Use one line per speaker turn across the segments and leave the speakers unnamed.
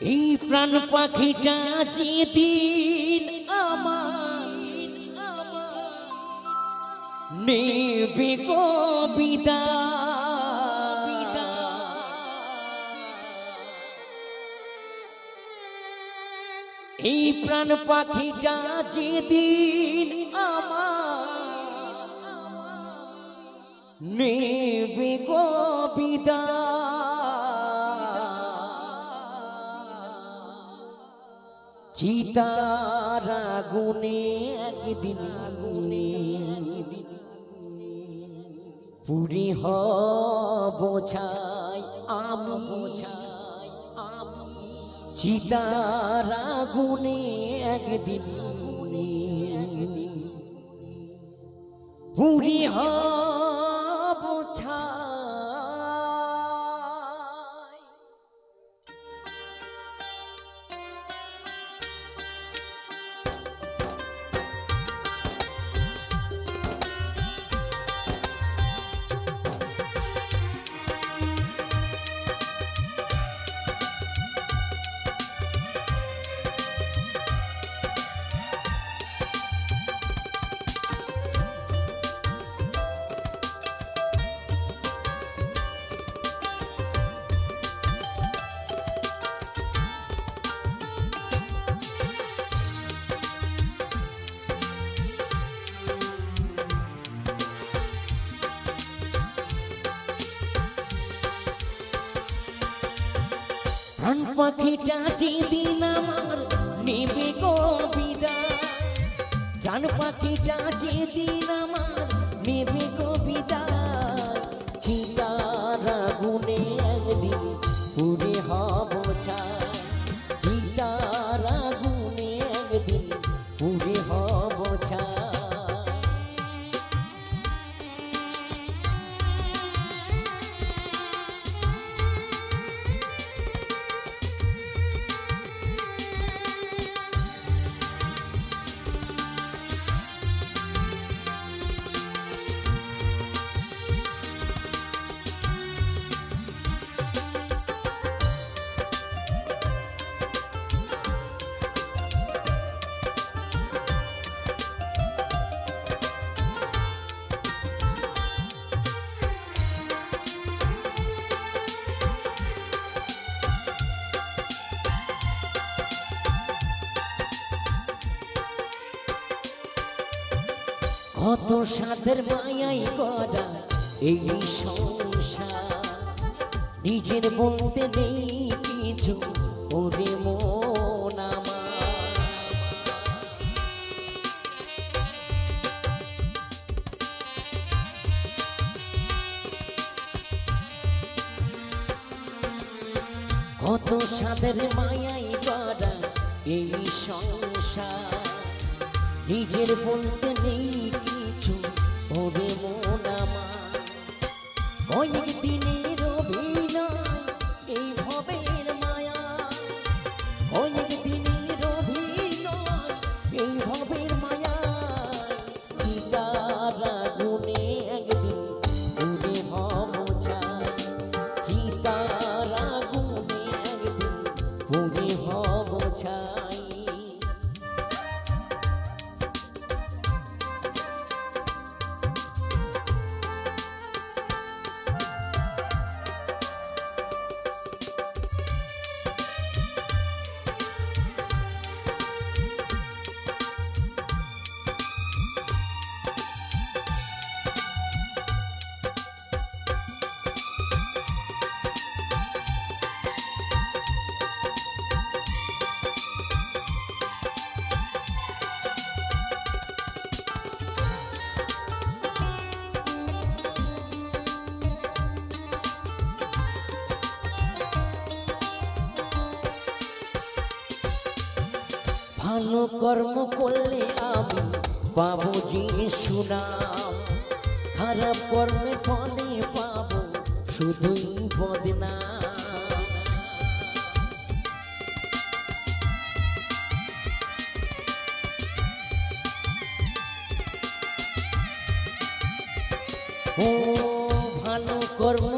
এই প্রাণ পাখিটা যেদিন আমার নেবে কবিতা এই প্রাণ পাখিটা যেদিন আমার নেবে কবিতা চিতার আগুনে একদিন আগুনে একদিন পুরি হব ছাই, আমি ছাই, আমি চিতার আগুনে একদিন আগুনে একদিন পুরি হব প্রাণ পাখিটা যেদিন আমার নেবে কবিতা প্রাণ পাখিটা যেদিন আমার কত সাদের মায়াই করা এই সংসার। নিজের বলতে নেই কিছু, ওরে মন আমার। কত সাদের মায়াই করা এই সংসার। নিজের বলতে নেই কিছু ওরে মন আমার। কয়েক দিনের অভিনয়, এই ভবের মায়া। কয়েক দিনের অভিনয়, এই ভবের মায়া। চিতার আগুনে একদিন উড়ে হব ছাই চিতার আগুনে একদিন উড়ে হব ছাই ভালো কর্ম করলে আমি পাবো যে সুনাম খারাপ কর্মে ফলে পাবো শুধুই বদনাম ও ভালো কর্ম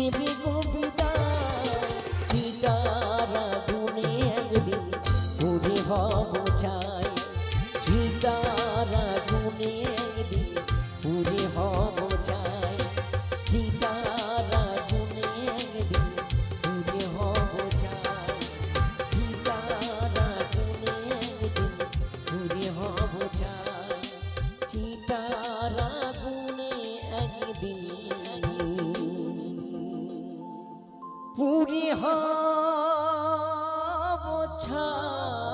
নেবে হব চাই